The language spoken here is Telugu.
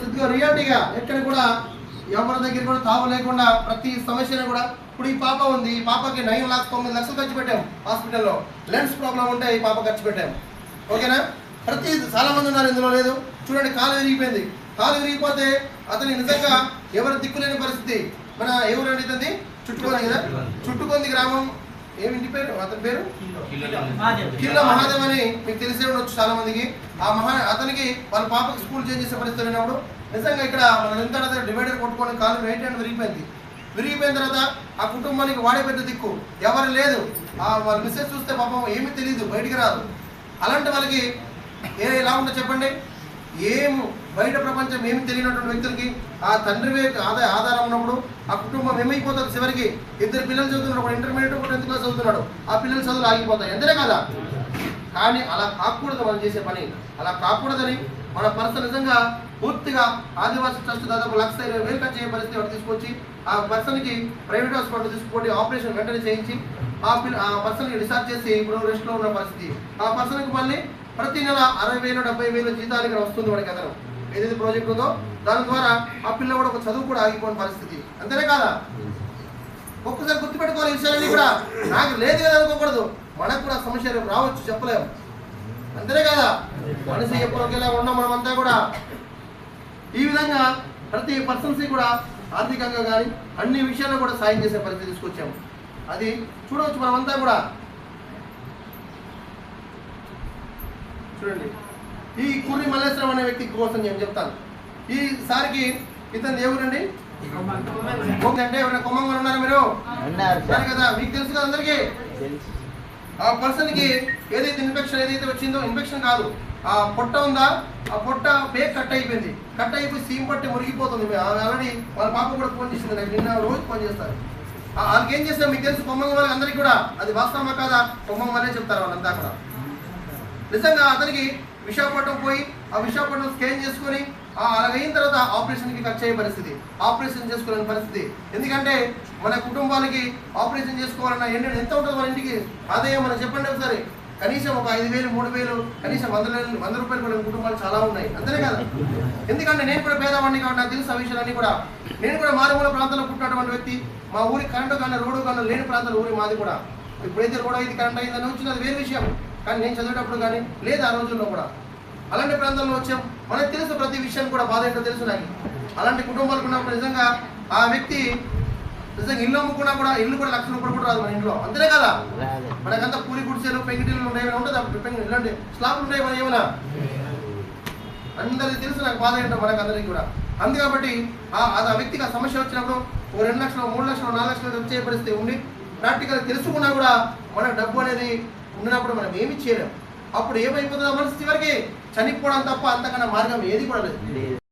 సిద్ధిగా రియాలిటీగా ఎక్కడ కూడా ఎవరి దగ్గర కూడా తావు లేకుండా ప్రతి సమస్యను కూడా ఇప్పుడు ఈ పాప ఉంది. ఈ పాపకి నైన్ లాక్స్ తొమ్మిది లక్షలు ఖర్చు పెట్టాం హాస్పిటల్లో. లెన్స్ ప్రాబ్లం ఉంటే ఈ పాప ఖర్చు పెట్టాం. ఓకేనా? ప్రతి చాలా మంది ఉన్నారు ఇందులో లేదు. చూడండి కాలు విరిగిపోయింది. కాలు విరిగిపోతే అతని నిజంగా ఎవరు దిక్కులేని పరిస్థితి. మన ఎవరు అడిగింది చుట్టుకోంది కదా? చుట్టుకొంది గ్రామం. ఏమింటి పేరు? అతని పేరు? కిల్ల మహాదేవ్. అని మీకు తెలిసే ఉండొచ్చు చాలా మందికి ఆ మహా అతనికి వాళ్ళ పాపకి స్కూల్ చేంజ్ చేసే పరిస్థితి అయినప్పుడు నిజంగా ఇక్కడ మన ఎంత డివైడర్ కొట్టుకొని కాలు రైట్ హ్యాండ్ విరిగిపోయింది. విరిగిపోయిన తర్వాత ఆ కుటుంబానికి వాడే పెద్ద దిక్కు. ఎవరు లేదు. ఆ వాళ్ళ మిస్సెస్ చూస్తే పాపం ఏమీ తెలియదు బయటికి రాదు. అలాంటి వాళ్ళకి ఏ ఎలా ఉంటుందో చెప్పండి? ఏం బయట ప్రపంచం ఏమి తెలియనటువంటి వ్యక్తులకి ఆ తండ్రి ఆదాయ ఆధారం ఉన్నప్పుడు ఆ కుటుంబం ఏమైపోతుంది చివరికి? ఇద్దరు పిల్లలు చదువుతున్నప్పుడు ఇంటర్మీడియట్ ఒకటి టెన్త్ క్లాస్ చదువుతున్నాడు. ఆ పిల్లలు చదువులు ఆగిపోతాయి. అంతేనే కదా? కానీ అలా కాకూడదు మనం చేసే పని. అలా కాకూడదని మన పర్సన్ నిజంగా పూర్తిగా ఆదివాసీ ట్రస్ట్ దాదాపు లక్ష ఇరవై వేలు ఖర్చు పరిస్థితి వాడు తీసుకొచ్చి ఆ పర్సన్కి ప్రైవేట్ హాస్పిటల్ తీసుకుపోయి ఆపరేషన్ వెంటనే చేయించి ఆ పిల్ల ఆ పర్సన్కి డిశ్చార్జ్ చేసి ఇప్పుడు రెస్ట్లో ఉన్న పరిస్థితి. ఆ పర్సన్కి మళ్ళీ ప్రతి నెల అరవై వేలు డెబ్బై వేలు జీతాలు ఇక్కడ వస్తుంది వాడికి అతను. ఏదైతే ప్రాజెక్ట్ ఉందో దాని ద్వారా ఆ పిల్ల కూడా ఒక చదువు కూడా ఆగిపోయిన పరిస్థితి. అంతేనే కాదా? ఒక్కసారి గుర్తుపెట్టుకోవాలి విషయాలన్నీ కూడా. నాకు లేదు కదా అనుకోకూడదు. మనకు కూడా సమస్య రేపు రావచ్చు చెప్పలేము. అంతేనే కదా? మనిషి ఎప్పుడు ఒకేలా ఉన్నాం మనమంతా కూడా. ఈ విధంగా ప్రతి పర్సన్స్ కూడా ఆర్థికంగా కానీ అన్ని విషయాల్లో కూడా సాయం చేసే పరిస్థితి తీసుకొచ్చాము. అది చూడవచ్చు మనమంతా కూడా. చూడండి. ఈ కుర్రి మల్లేశ్వరం అనే వ్యక్తి కోసం నేను చెప్తాను. ఈ సారికి ఇతను దేవుడండి అంటే ఎవరైనా కొమ్మంగా ఉన్నారా మీరు? ఉన్నారు కదా. మీకు తెలుసు కదా అందరికీ? ఆ పర్సన్కి ఏదైతే ఇన్ఫెక్షన్ ఏదైతే వచ్చిందో ఇన్ఫెక్షన్ కాదు. ఆ పొట్ట ఉందా? ఆ పొట్ట పేక్ కట్ అయిపోయింది. కట్ అయిపోయి సీమ్ పట్టి మురిగిపోతుంది. ఆల్రెడీ వాళ్ళ పాప కూడా ఫోన్ చేసింది. నాకు నిన్న రోజు ఫోన్ చేస్తారు. వాళ్ళకి ఏం చేస్తారు? మీకు తెలుసు కొమ్మంగ వాళ్ళకి అందరికీ కూడా. అది వాస్తవమా కాదా? కొమ్మంగ వాళ్ళే చెప్తారు వాళ్ళంతా కూడా. నిజంగా అతనికి విశాఖపట్నం పోయి ఆ విశాఖపట్నం స్కాన్ చేసుకొని అలాగైన తర్వాత ఆపరేషన్కి ఖర్చు అయ్యే పరిస్థితి ఆపరేషన్ చేసుకోలేని పరిస్థితి. ఎందుకంటే మన కుటుంబాలకి ఆపరేషన్ చేసుకోవాలన్నా ఏంటంటే ఎంత ఉంటుంది మన ఇంటికి ఆదాయం మనం చెప్పండి ఒకసారి. కనీసం ఒక ఐదు వేలు మూడు వేలు కనీసం వంద వంద రూపాయలు కూడా కుటుంబాలు చాలా ఉన్నాయి. అంతేనే కదా. ఎందుకంటే నేను కూడా పేదవాడిని కాబట్టి నాకు తెలుసు ఆ విషయాలన్నీ కూడా. నేను కూడా మారుమూల ప్రాంతంలో పుట్టినటువంటి వ్యక్తి. మా ఊరి కరెంటు కానీ రోడ్డు కానీ లేని ప్రాంతాల ఊరి మాది కూడా. ఇప్పుడైతే రోడ్ అయితే కరెంట్ అయిందని వచ్చింది. అది వేరే విషయం. కానీ నేను చదివేటప్పుడు కానీ లేదు ఆ రోజుల్లో కూడా. అలాంటి ప్రాంతంలో వచ్చాం. మనకు తెలుసు ప్రతి విషయం కూడా బాధ ఏంటో తెలుసు నాకు. అలాంటి కుటుంబాలకు ఉన్నప్పుడు నిజంగా ఆ వ్యక్తి నిజంగా ఇల్లు అమ్ముకున్నా కూడా ఇల్లు కూడా లక్ష రూపాయలు కూడా రాదు మన ఇంట్లో. అంతే కదా? మనకంతా పూరి గుడిసెలు పెంకిటీలు ఉండేవి ఉండదు ఉంటుంది? ఇలాంటి స్లాబ్లు ఉండేవి మన ఏమైనా? అందరికీ తెలుసు నాకు బాధ ఏంటో మనకు అందరికీ కూడా. అందు కాబట్టి అది ఆ వ్యక్తికి ఆ సమస్య వచ్చినప్పుడు ఓ రెండు లక్షలు మూడు లక్షలు నాలుగు లక్షలు వచ్చే పరిస్థితి ఉండి ప్రాక్టికల్ తెలుసుకున్నా కూడా మన డబ్బు అనేది ఉన్నప్పుడు మనం ఏమి చేయలేం. అప్పుడు ఏమైపోతుందో మనసు చివరికి చనిపోవడం తప్ప అంతకన్నా మార్గం ఏది కూడా లేదు. లేదు.